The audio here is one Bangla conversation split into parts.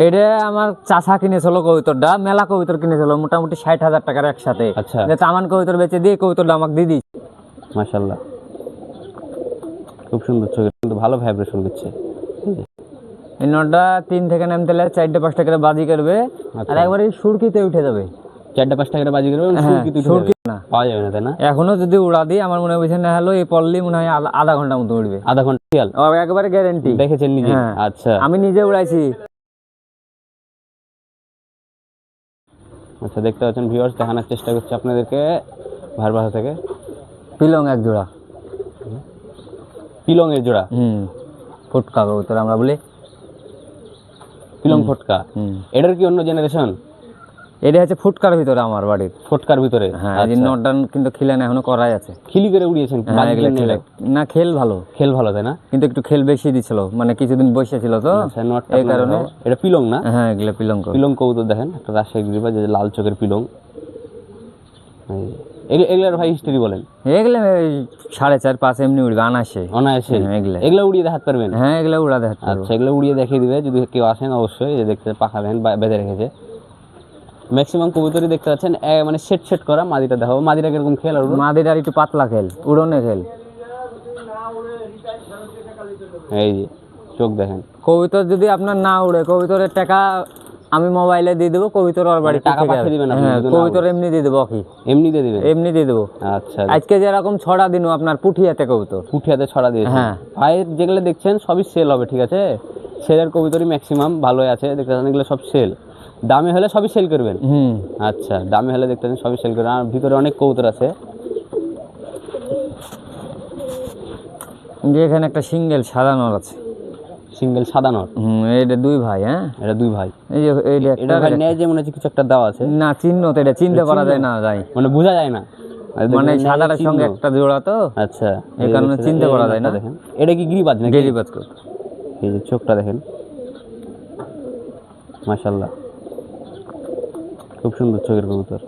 এটা আমার চাষা কিনেছিল কবিতরটা মেলা কবিতর কিনেছিল মোটামুটি ষাট হাজার টাকার একসাথে। আচ্ছা। তামান কবিতর বেচে দিয়ে কবিতরটা আমাকে দিয়ে দিই মাশাল্লাহ খুব সুন্দর চোখে কিন্তু ভালো ভাইব্রেশন দিচ্ছে। এই নটটা তিন থেকে নামতে গেলে চারটে পাঁচটা করে বাজি করবে আর আচ্ছা। একবারে সুরকিতে উঠে যাবে। চারটা পাঁচটা করে বাজি করবে হ্যাঁ, না পাওয়া যাবে না তাই না? এখনও যদি উড়া দিই আমার মনে হয় না হলো এই পড়লি মনে হয় আধা- আধা ঘণ্টা মতো উঠবে আধা ঘণ্টা একবারে গ্যারেন্টি দেখেছেন নিজে? হ্যাঁ। আচ্ছা। আমি নিজে উড়াইছি। আচ্ছা দেখতে পাচ্ছেন ভিউয়ার্স দেখানোর চেষ্টা করছি আপনাদেরকে ভারবাসা থেকে। পিলং এক জোড়া। পিলং এর জোড়া? হুম ফুটকা কবুতর আমরা বলি। পিলং ফুটকা? হুম। এটার কি অন্য জেনারেশন এটা হচ্ছে ফুটকার ভিতরে আমার বাড়ির। ফটকার ভিতরে? হ্যাঁ এই আচ্ছা। নটটা কিন্তু খিলেন এখনও করাই আছে। খিলি করে উড়িয়েছেন হ্যাঁ খেলে। না খেল ভালো। খেল ভালো তাই না? কিন্তু একটু খেল বেশি দিছিল মানে কিছুদিন বসে ছিল তো। আচ্ছা এই কারণে এটা পিলং না? হ্যাঁ এগুলো পিলঙ্ক পিলং কবুতর দেখেন একটা রাজশাহী গ্রিবা যে লাল চোখের পিলং। এগুলোর ভাই হিস্টরি বলেন। এগুলো সাড়ে চার পাঁচ এমনি উড়বে আনাসে অনায়াসে? হ্যাঁ, এগুলো। এগুলো উড়িয়ে দেখাতে পারবেন? হ্যাঁ এগুলো উড়া দেখাতে। আচ্ছা এগুলো উড়িয়ে দেখিয়ে দিবে। যদি কেউ আসেন অবশ্যই দেখতে পাখা ভ্যান বেঁধে রেখেছে। ম্যাক্সিমাম কবুতরই দেখতে পাচ্ছেন মানে সেট সেট করা মাদিটা দেখাবো। মাদিটা কীরকম খেয়াল আর। মাদিটার একটু পাতলা খেল উড়নে খেল। এই যে চোখ দেখেন। কবিতর যদি আপনার না উড়ে কবিতরের টাকা আমি মোবাইলে দিয়ে দেবো কবিতর ওর বাড়ি মানে টাকা পাঠিয়ে দিবেন আপনি হ্যাঁ কবিতর এমনি দিয়ে দেবো কি এমনি দিয়ে দিবেন? এমনি দিয়ে দেবো। আচ্ছা আজকে যেরকম ছড়া দিন আপনার পুঠিয়াতে কবুতর। পুঠিয়াতে ছড়া দিয়েছে হ্যাঁ। ভাই যেগুলো দেখছেন সবই সেল হবে ঠিক আছে? সেলের কবিতরই ম্যাক্সিমাম ভালোই আছে দেখতে পাচ্ছেন এগুলো সব সেল দামে হলে সবই সেল করবেন। হুম। আচ্ছা দামে হলে দেখতে সবই সেল করবেন। আর ভিতরে অনেক কবুতর আছে। যে এখানে একটা সিঙ্গেল সাদা নর আছে। সিঙ্গেল সাদা নট হুম এইটা দুই ভাই হ্যাঁ? এটা দুই ভাই। এই যে এইটা এটা একটা ভাই নেয় যে মনে হচ্ছে কিছু একটা দেওয়া আছে। না চিহ্ন তো এটা চিনতে করা যায় না যায় মানে বোঝা যায় না। মানে সাদাটার সঙ্গে একটা জোড়া তো। আচ্ছা এই কারণে চিনতে পারা যায় না। দেখেন। এটা কি গিরিবাজ নাকি? গেরিবাজ এই যে চোখটা দেখেন। মাশাল্লাহ খুব সুন্দর চোখের কবুতর।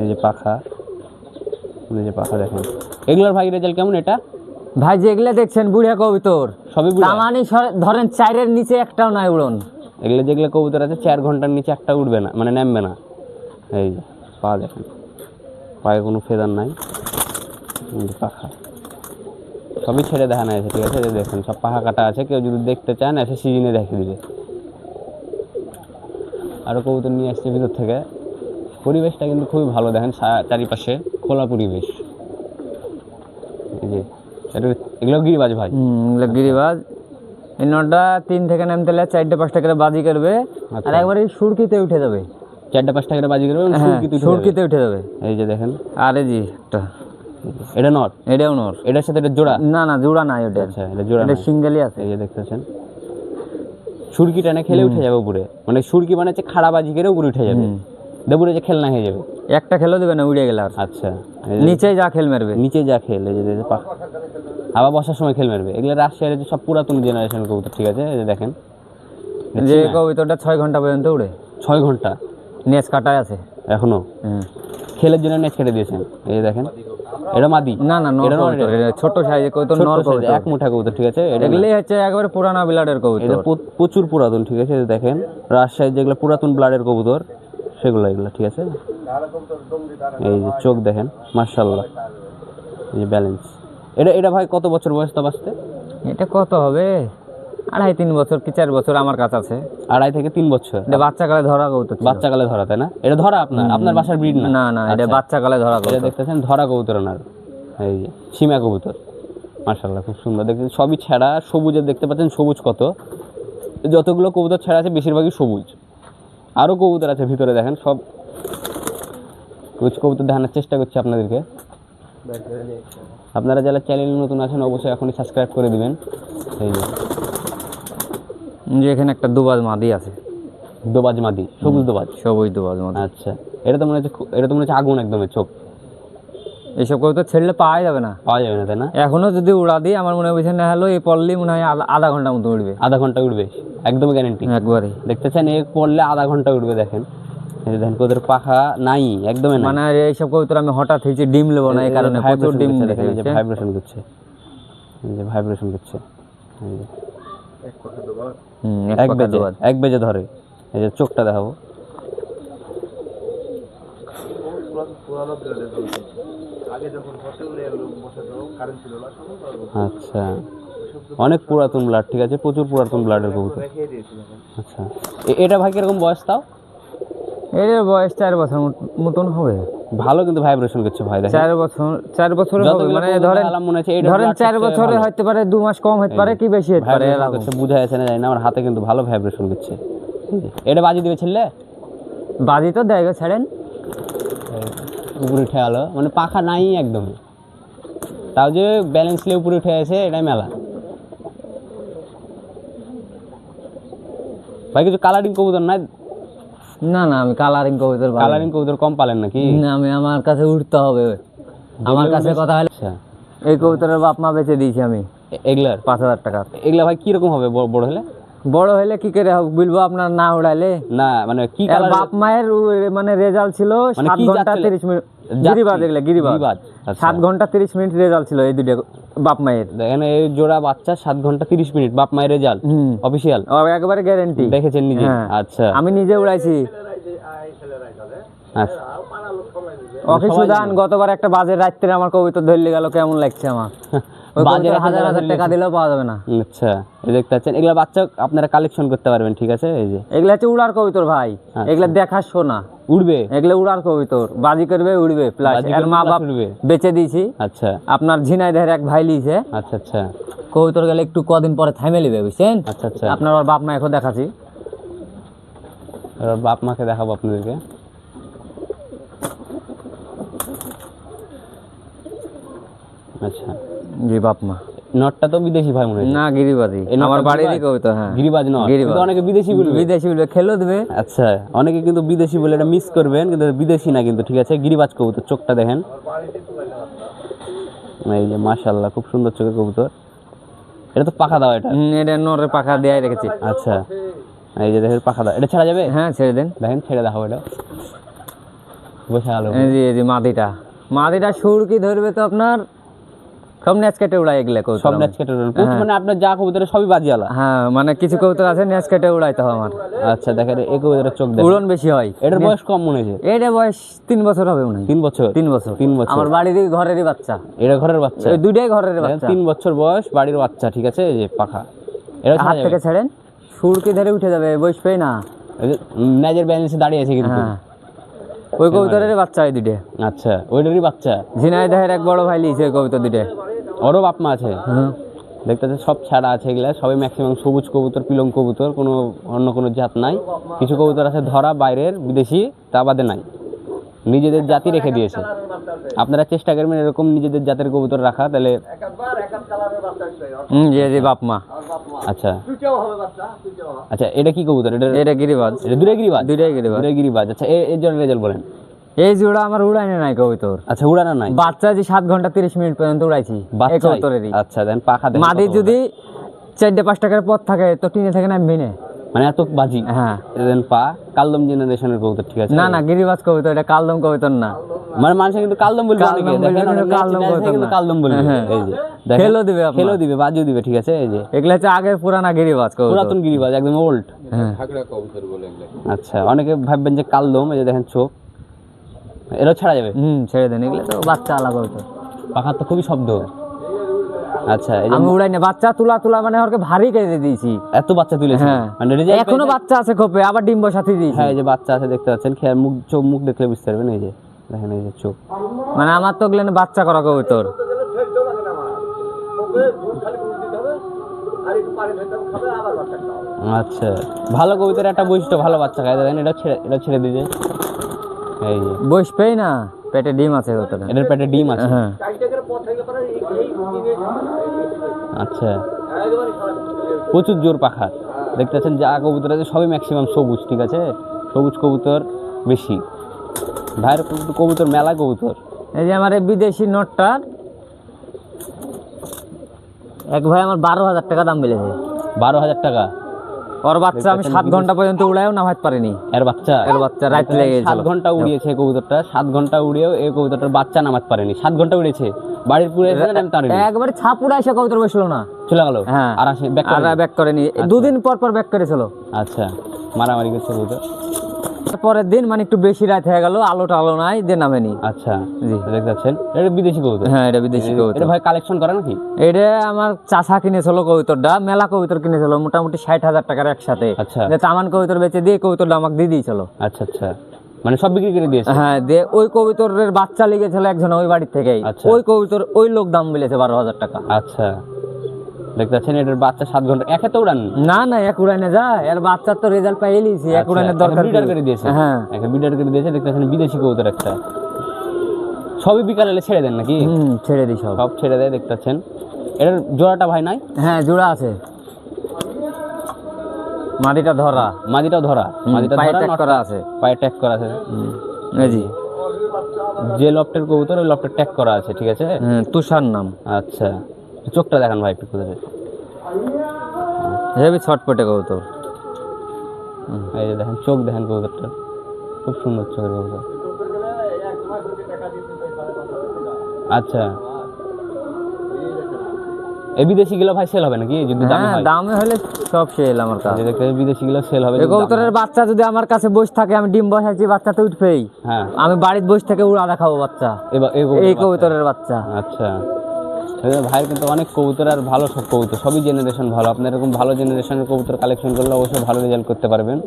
এই যে পাখা। এই যে পাখা দেখেন। এগুলোর ভাই রেজাল্ট কেমন এটা? ভাই যেগুলো দেখছেন বুড়িয়া কবিতর সবই তামানি ধরেন চারের নিচে একটাও নাই উড়ন। এগুলো যেগুলো কবুতর আছে চার ঘণ্টার নিচে একটা উঠবে না মানে নামবে না। এই যে পা দেখেন। পায়ে কোনো ফেদার নাই। পাখা। সবই ছেড়ে দেখানো আছে ঠিক আছে? দেখেন সব পাখা কাটা আছে কেউ যদি দেখতে চান এসে সিজনে দেখে দিবে। আরও কবুতর নিয়ে আসছে ভিতর থেকে। পরিবেশটা কিন্তু খুবই ভালো দেখেন চারিপাশে খোলা পরিবেশ। এগুলো গিরিবাজ ভাই? এগুলো গিরিবাজ। এই নটা তিন থেকে নামতে চারটে পাঁচটা করে বাজি করবে আর আচ্ছা। একবারে সুরকিতে উঠে যাবে। চারটা পাঁচটা করে বাজি করবে হ্যাঁ সুরকিতে উঠে যাবে। এই যে দেখেন। আরে জি একটা। এটা নট এটাও নর। এটার সাথে এটা জোড়া? না না জোড়া নাই ওটা। আচ্ছা এটা জোড়া এটা সিঙ্গেলই আছে। এই যে দেখতেছেন। সুরকি টানে খেলে উঠে যাবে উপরে। মানে সুরকি মানে হচ্ছে খাড়া বাজি করে উপরে উঠে যাবে। দেবুরে যে খেলনা হয়ে যাবে? একটা খেলেও দিবে না উড়ে গেলে আর। আচ্ছা। নিচে যা খেল মারবে। নিচে যা খেল এই যে আবার বসার সময় খেল মারবে। এগুলো রাশিয়ার যে সব পুরাতন জেনারেশন কবুতর ঠিক আছে? এই যে দেখেন। যে কবিতরটা ছয় ঘণ্টা পর্যন্ত উড়ে। ছয় ঘণ্টা? নেচ কাটায় আছে। এখনও। খেলের জন্য নেচ কেটে দিয়েছেন। এই যে দেখেন। এটা মাদি? না না কবুতর ছোট সাইজে কবিতর নর কবিতর। এক মুঠা কবুতর ঠিক আছে। এগুলোই হচ্ছে একবারে পুরানা বিলাডের এটা প্রচুর পুরাতন ঠিক আছে? দেখেন রাজশাহীর যেগুলো পুরাতন ব্লাডের কবুতর সেগুলো এগুলো ঠিক আছে? এই যে চোখ দেখেন মার্শাল্লাহ এই যে ব্যালেন্স এটা এটা ভাই কত বছর বয়স তো বাঁচতে এটা কত হবে? আড়াই তিন বছর কি চার বছর আমার কাছে আছে। আড়াই থেকে তিন বছর। এটা বাচ্চা কালে ধরা কবুতর ছিল। বাচ্চা কালে ধরা তাই না? এটা ধরা আপনার? আপনার বাসার ব্রিড না? না না এটা আচ্ছা। বাচ্চা কালে ধরা এটা কবুতর দেখতেছেন ধরা কবুতর ওনার এই যে সীমা কবুতর। মার্শাল্লাহ খুব সুন্দর। দেখতেছেন সবই ছেঁড়া সবুজের দেখতে পাচ্ছেন সবুজ কত। যতগুলো কবুতর ছেঁড়া আছে বেশিরভাগই সবুজ। আরও কবুতর আছে ভিতরে দেখেন সব কিছু কবুতর দেখানোর চেষ্টা করছি আপনাদেরকে। আপনারা যারা চ্যানেল নতুন আছেন অবশ্যই এখনই সাবস্ক্রাইব করে দেবেন। এই যে। যে এখানে একটা দুবাজ মাদি আছে। দোবাজ মাদি সবুজ দোবাজ। সবুজ দুবাজ মাদি। আচ্ছা এটা তো মনে হচ্ছে এটা তো মনে হচ্ছে আগুন একদমের চোখ। এইসব কবিতর ছেড়লে পাওয়া যাবে না। পাওয়া যাবে না তাই না? এখনও যদি উড়া দিই আমার মনে হয় না হলো এই পড়লি মনে হয় আধা- আধা ঘণ্টা মতো উঠবে আধা ঘণ্টা উঠবে একদম গ্যারেন্টি একবারে। দেখতেছেন এক পড়লে আধা ঘণ্টা উঠবে দেখেন। দেখেন ওদের পাখা নাই একদমই মানে এইসব কবিতর আমি হঠাৎ হয়েছি ডিম নেব না এই কারণে প্রচুর ডিম দেখে ভাইব্রেশন করছে। যে ভাইব্রেশন করছে। এই এক বেজে। এক বেজে ধরে। এই যে চোখটা দেখাবো। আচ্ছা। অনেক পুরাতন ব্লাড ঠিক আছে? প্রচুর পুরাতন ব্লাডের কবুতর। আচ্ছা। এটা ভাই কীরকম বয়স তাও? এর বয়স চার বছর মত- মতন হবে। ভালো কিন্তু ভাইব্রেশন করছে ভাই দেখেন। চার বছর চার বছর হবে মানে ধরেন মনে ধরেন চার বছরে হতে পারে দু মাস কম হতে পারে কি বেশি হতে পারে। বুঝা যাচ্ছে না জানি না আমার হাতে কিন্তু ভালো ভাইব্রেশন করছে। এটা বাজি দিবে ছেলে? বাজি তো দেয় গো, ছাড়েন। উপরে উঠে গেলো মানে পাখা নাই একদম। তাও যে ব্যালেন্স নিয়ে উপরে উঠে আছে এটাই মেলা। ভাই কিছু কালারিং কবুতর নাই? না না আমি কালারিং কবিতার কালারিং কবুতর কম পালেন নাকি? না আমি আমার কাছে উঠতে হবে। আমার কাছে কথা হলে আচ্ছা। এই কবুতরের বাপ মা বেচে দিয়েছি আমি। এগুলার? পাঁচ হাজার টাকা। এগুলা ভাই কীরকম হবে বড় বড় হলে? বড় হলে কি করে বলব আপনার না উড়াইলে? না মানে কি বাপ মায়ের মানে রেজাল্ট ছিল মানে সাত ঘণ্টা তিরিশ মিনিট। গিরিবাজ? গিরিবাজ। আচ্ছা। সাত ঘণ্টা তিরিশ মিনিট রেজাল্ট ছিল এই দুটো বাপ মায়ের। দেখেন এই জোড়া বাচ্চা সাত ঘণ্টা তিরিশ মিনিট বাপ মায়ের রেজাল্ট অফিসিয়াল একবারে গ্যারেন্টি দেখেছেন নিজে? হ্যাঁ। আচ্ছা। আমি নিজে উড়াইছি। আচ্ছা। অফিস গতবার একটা বাজের রাত্রে আমার কবিতা ধরলে গেল কেমন লাগছে আমার? বাজের হাজার হাজার টাকা দিলেও পাওয়া যাবে না। আচ্ছা এই দেখতে পাচ্ছেন। এগুলা বাচ্চা আপনারা কালেকশন করতে পারবেন ঠিক আছে? এই যে। এগুলা হচ্ছে উড়ার কবিতর ভাই। আচ্ছা। এগুলা দেখার শোনা উড়বে? এগুলো উড়ার কবিতর। বাজি করবে উড়বে প্লাস এর মা বাপ। বেচে দিয়েছি। আচ্ছা। আপনার ঝিনাইদের এক ভাই লিছে। আচ্ছা আচ্ছা। কবিতর গেলে একটু কদিন পরে থামে লিবে বুঝছেন? আচ্ছা আচ্ছা। আপনার ওর বাপ মা এখন দেখাচ্ছি। বাপ মাকে দেখাবো আপনাদেরকে। আচ্ছা। জি বাপ মা। নটটা তো বিদেশি ভাই মনে না গিরিবাজি। আমার বাড়িরই গিরিবাজ? কবিতা হ্যাঁ। গিরিবাজ নট। কিন্তু অনেকে বিদেশি বলবে। বিদেশি বলবে খেলো দেবে। আচ্ছা অনেকে কিন্তু বিদেশি বলে এটা মিস করবেন কিন্তু বিদেশি না কিন্তু ঠিক আছে? গিরিবাজ কবুতর চোখটা দেখেন। এই যে খুব সুন্দর চোখের কবুতর। এটা তো পাখা দাও এটা? এটা নরের পাখা দেয়াই রেখেছি। আচ্ছা এই যে দেখেন পাখা দাও এটা ছাড়া যাবে? হ্যাঁ ছেড়ে দেন। দেখেন ছেড়ে দেখাবো এটা। বসে গেল এই যে মাদিটা। মাদিটা সুর কি ধরবে তো আপনার সব নেচ কেটে উড়াই এগুলো কবুতর সব। ম্যাচ কেটে। প্রচুর মানে আপনার যা কবুতরে সবই বাজিয়ালা। হ্যাঁ মানে কিছু কবুতর আছে নেচ কেটে উড়াইতে হয় আমার। আচ্ছা দেখেন এই কবুতরের চোখ দেখেন। উড়ন বেশি হয়। এটার বয়স কম মনে হয়েছে। এটা বয়স তিন বছর হবে মনে হয়। তিন বছর? তিন বছর। তিন বছর। আমার বাড়িরই ঘরেরই বাচ্চা। এটা ঘরের বাচ্চা। এই দুইটাই ঘরের বাচ্চা। তিন বছর বয়স বাড়ির বাচ্চা ঠিক আছে? এই যে পাখা। এটা হাত থেকে ছেড়েন। ধরে উঠে যাবে বয়স পেয়ে না। ন্যাজের ব্যালেন্সে দাঁড়িয়ে আছে কিন্তু। হ্যাঁ। ওই কবুতরের বাচ্চা দুইটা। আচ্ছা ওইটারই বাচ্চা। ঝিনাইদহের এক বড় ভাই লিছে ওই কবুতর দুইটা। ওরও বাপ মা আছে। হুম দেখতে সব ছাড়া আছে এগুলা সবাই ম্যাক্সিমাম সবুজ কবুতর পিলং কবুতর কোনো অন্য কোনো জাত নাই। কিছু কবুতর আছে ধরা বাইরের বিদেশি তা বাদে নাই। নিজেদের জাতি রেখে দিয়েছে। আপনারা চেষ্টা করবেন এরকম নিজেদের জাতের কবুতর রাখা তাহলে হুম জি জি বাপ মা। আচ্ছা। আচ্ছা এটা কি কবুতর? এটা এটা গিরিবাজ। এটা দূরে গিরিবাজ দুইটাই গিরিবাজ দূরে গিরিবাজ আচ্ছা এ- এর জন্য রেজাল্ট বলেন। এই জোড়া আমার উড়াইনে নাই কবুতর আচ্ছা উড়ানো নাই? বাচ্চা যে সাত ঘণ্টা তিরিশ মিনিট পর্যন্ত উড়াইছি কবুতরেরই আচ্ছা দেন পাখা মাদি যদি চারটে পাঁচ টাকার পথ থাকে তো টিনে থেকে না মানে এত বাজি? হ্যাঁ। দেন পা কালদম জেনারেশনের কবুতর ঠিক আছে। না না গিরিবাজ কবুতর এটা কালদম কবুতর না। মানে মানুষে কিন্তু কালদম বলবে কালদম অনেকে। দেখেন কালদম কিন্তু কালদম বলবে। হ্যাঁ। এই যে খেলো দিবে। খেলো দিবে বাজিও দিবে ঠিক আছে এই যে। এগুলো হচ্ছে আগের পুরানা গিরিবাজ কবুতর পুরাতন গিরিবাজ একদম ওল্ড হ্যাঁ। আচ্ছা অনেকে ভাববেন যে কালদম এই যে দেখেন চোখ। এটাও ছাড়া যাবে? হুম ছেড়ে দেন এগুলো তো বাচ্চা আলাদা কবুতর পাখার তো খুবই শব্দ। আচ্ছা আমি উড়াই না বাচ্চা তুলা তুলা মানে ওকে ভারী কেটে দিয়েছি। এত বাচ্চা তুলেছে? হ্যাঁ। মানে এখনও বাচ্চা আছে খোপে আবার ডিম্ব সাথে দিয়েছি। হ্যাঁ এই যে বাচ্চা আছে দেখতে পাচ্ছেন খেয়াল মুখ চোখ মুখ দেখলে বুঝতে পারবেন এই যে দেখেন এই যে চোখ। মানে আমার তো ওগুলো বাচ্চা করা কবুতর। আচ্ছা ভালো কবিতার একটা বৈশিষ্ট্য ভালো বাচ্চা খায় দেখেন এটা ছেড়ে এটা ছেড়ে দিতে এই যে বয়স পেয়ে না পেটে ডিম আছে কবুতরে এটার পেটে ডিম আছে? হ্যাঁ। আচ্ছা। প্রচুর জোর পাখা দেখতে পাচ্ছেন যা কবুতর আছে সবই ম্যাক্সিমাম সবুজ ঠিক আছে? সবুজ কবুতর বেশি। ভাইয়ের কবুতর- কবুতর মেলা কবুতর। এই যে আমার এই বিদেশি নোটটার এক ভাই আমার বারো হাজার টাকা দাম বেড়েছে বারো হাজার টাকা? ওর বাচ্চা আমি সাত ঘণ্টা পর্যন্ত উড়ায়ও নামাতে পারিনি। এর বাচ্চা? এর বাচ্চা রাত লেগে সাত ঘণ্টা উড়িয়েছে কবুতরটা সাত ঘণ্টা উড়িয়েও এই কবুতরটার বাচ্চা নামাতে পারেনি। সাত ঘণ্টা উড়িয়েছে। বাড়ির পুরে একবারে ছাপ এসে কবুতর বসল না। চলে গেল? হ্যাঁ। আর আসে ব্যাক ব্যাক করেনি। দুদিন পর পর ব্যাক করেছিল। আচ্ছা। মারামারি করছে কবুতর। পরের দিন মানে একটু বেশি রাত হয়ে গেল আলো টালো নাই দিয়ে নামেনি। আচ্ছা জি। দেখতে পাচ্ছেন এটা বিদেশি কবুতর হ্যাঁ এটা বিদেশি এটা কবুতর ভাই কালেকশন করে নাকি? এটা আমার চাষা কিনেছিল কবুতরটা মেলা কবুতর কিনেছিল মোটামুটি ষাট হাজার টাকার একসাথে। আচ্ছা। যে চামান কবুতর বেচে দিয়ে কবুতরটা আমাকে দিয়ে দিয়েছিল। আচ্ছা আচ্ছা। মানে সব বিক্রি করে দিয়েছে? হ্যাঁ দিয়ে ওই কবুতরের বাচ্চা লেগেছিল একজন ওই বাড়ির থেকেই। আচ্ছা। ওই কবুতর ওই লোক দাম বলেছে বারো হাজার টাকা। আচ্ছা। দেখতে পাচ্ছেন এটার বাচ্চা সাত ঘণ্টা একে উড়ান। না না এক উড়ানে যায় এর বাচ্চার তো রেজাল্ট এক উড়ানের দরকার বিডার করে দিয়েছে। হ্যাঁ। বিডার করে দিয়েছে দেখতে পাচ্ছেন বিদেশি কবুতর একটা। সবই বিকালে ছেড়ে দেন নাকি? হুম ছেড়ে দিই সব। সব ছেড়ে দেয় দেখতে পাচ্ছেন। এটার জোড়াটা ভাই নাই? হ্যাঁ জোড়া আছে। মাটিটা ধরা। মাদিটাও ধরা। মাদিটা ধরা করা আছে। পায়ে ট্যাগ করা আছে। জি যে। লফটের কবুতর ওই লফটের ট্যাগ করা আছে ঠিক আছে? তুষার নাম। আচ্ছা। চোখটা দেখান ভাই একটু হেবি ছটপটে কবুতর। এই যে দেখেন চোখ দেখেন কবুতরটা। খুব সুন্দর চোখের কবুতর। আচ্ছা। এই বিদেশি গুলো ভাই সেল হবে নাকি? যদি দাম হ্যাঁ দামে হলে সব সেল আমার কাছে। দেখতে বিদেশি গুলো সেল হবে এই কবুতরের বাচ্চা যদি আমার কাছে বসে থাকে আমি ডিম বসাইছি বাচ্চা তো উঠবেই। হয়। আমি বাড়ির বসে থেকে উড়া দেখাবো বাচ্চা। এবার এই কবুতরের বাচ্চা। আচ্ছা। ভাইয়ের কিন্তু অনেক কবুতর আর ভালো সব কবুতর, সবই জেনারেশন ভালো। আপনার এরকম ভালো জেনারেশনের কবুতর কালেকশন করলে অবশ্যই ভালো রেজাল্ট করতে পারবেন।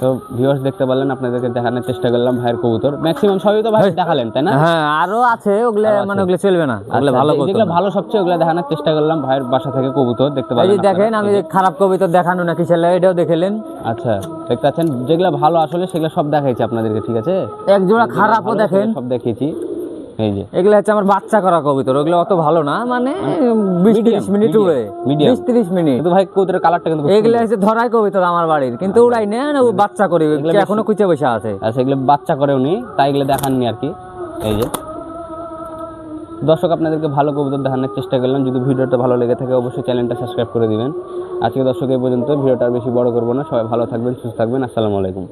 তো ভিউয়ার্স দেখতে পারলেন আপনাদেরকে দেখানোর চেষ্টা করলাম ভাইয়ের কবুতর। ম্যাক্সিমাম সবই তো ভাই দেখালেন তাই না? হ্যাঁ আরও আছে ওগুলো মানে ওগুলো চলবে না ওগুলো আচ্ছা, ভালো যেগুলো ভালো সবচেয়ে ওগুলো দেখানোর চেষ্টা করলাম ভাইয়ের বাসা থেকে কবুতর দেখতে পারলেন দেখেন আমি খারাপ কবুতর দেখানো নাকি ছেলে এটাও দেখেলেন। আচ্ছা দেখতে পাচ্ছেন যেগুলো ভালো আসলে সেগুলো সব দেখাইছি আপনাদেরকে ঠিক আছে? এক জোড়া খারাপও দেখেন। সব দেখিয়েছি। এগুলো হচ্ছে আমার বাচ্চা করা কবিতর ওগুলো অত ভালো না মানে বিশ medium, তিরিশ মিনিট উড়ে বিশ তিরিশ মিনিট। ভাই কবুতরের কালারটা কিন্তু এগুলো হচ্ছে ধরাই কবিতর আমার বাড়ির কিন্তু উড়াই না না, ও বাচ্চা করি এখনও কুচে বসে আছে। আচ্ছা এগুলো বাচ্চা করে উনি তাই এগুলো দেখাননি আর কি। এই যে। দর্শক আপনাদেরকে ভালো কবুতর দেখানোর চেষ্টা করলাম। যদি ভিডিওটা ভালো লেগে থাকে অবশ্যই চ্যানেলটা সাবস্ক্রাইব করে দিবেন। আজকে দর্শক এই পর্যন্ত ভিডিওটা বেশি বড় করব না। সবাই ভালো থাকবেন সুস্থ থাকবেন। আসসালামু আলাইকুম।